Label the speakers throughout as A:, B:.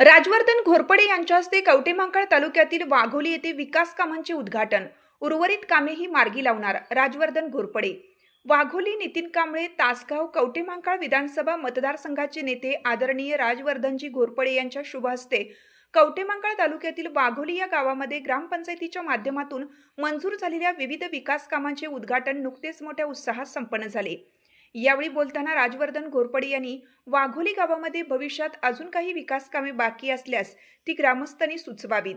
A: राजवर्धन घोरपडे यांच्या हस्ते कवटेमांकाळ तालुक्यातील वाघोली येथे विकास कामांचे उद्घाटन. उर्वरित कामेही मार्गी लावणार राजवर्धन घोरपडे. वाघोली नितीन कांबळे तासगाव कवटेमांकाळ विधानसभा मतदारसंघाचे नेते आदरणीय राजवर्धनजी घोरपडे यांच्या शुभ हस्ते कवटेमांकाळ तालुक्यातील वाघोली या गावामध्ये ग्रामपंचायतीच्या माध्यमातून मंजूर झालेल्या विविध विकास कामांचे उद्घाटन नुकतेच मोठ्या उत्साहात संपन्न झाले. यावेळी बोलताना राजवर्धन घोरपडे यांनी वाघोली गावामध्ये भविष्यात अजून काही विकास कामे बाकी असल्यास ती ग्रामस्थांनी सुचवावीत.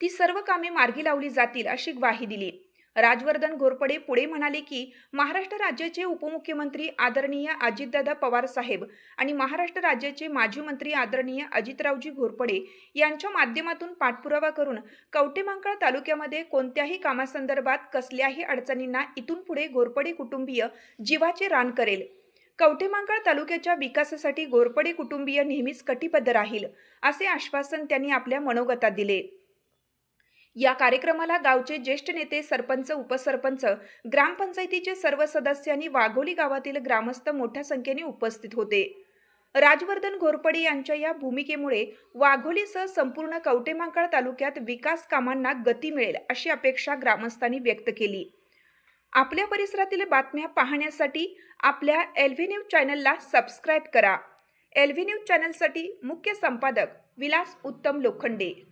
A: ती सर्व कामे मार्गी लावली जातील अशी ग्वाही दिली. राजवर्धन घोरपडे पुढे म्हणाले की महाराष्ट्र राज्याचे उपमुख्यमंत्री आदरणीय अजितदादा पवार साहेब आणि महाराष्ट्र राज्याचे माजी मंत्री आदरणीय अजितरावजी घोरपडे यांच्या माध्यमातून पाठपुरावा करून कवटेमांकाळ तालुक्यामध्ये कोणत्याही कामासंदर्भात कसल्याही अडचणींना इथून पुढे घोरपडे कुटुंबीय जीवाचे रान करेल. कवटेमांकाळ तालुक्याच्या विकासासाठी घोरपडे कुटुंबीय नेहमीच कटिबद्ध राहील असे आश्वासन त्यांनी आपल्या मनोगतात दिले. या कार्यक्रमाला गावचे ज्येष्ठ नेते सरपंच उपसरपंच ग्रामपंचायतीचे सर्व सदस्यांनी वाघोली गावातील ग्रामस्थ मोठ्या संख्येने उपस्थित होते. राजवर्धन घोरपडे यांच्या या भूमिकेमुळे वाघोलीसह संपूर्ण कवटेमांकाळ तालुक्यात विकास कामांना गती मिळेल अशी अपेक्षा ग्रामस्थांनी व्यक्त केली. आपल्या परिसरातील बातम्या पाहण्यासाठी आपल्या एलव्ही न्यूज चॅनलला सबस्क्राईब करा. एलव्ही न्यूज चॅनलसाठी मुख्य संपादक विलास उत्तम लोखंडे.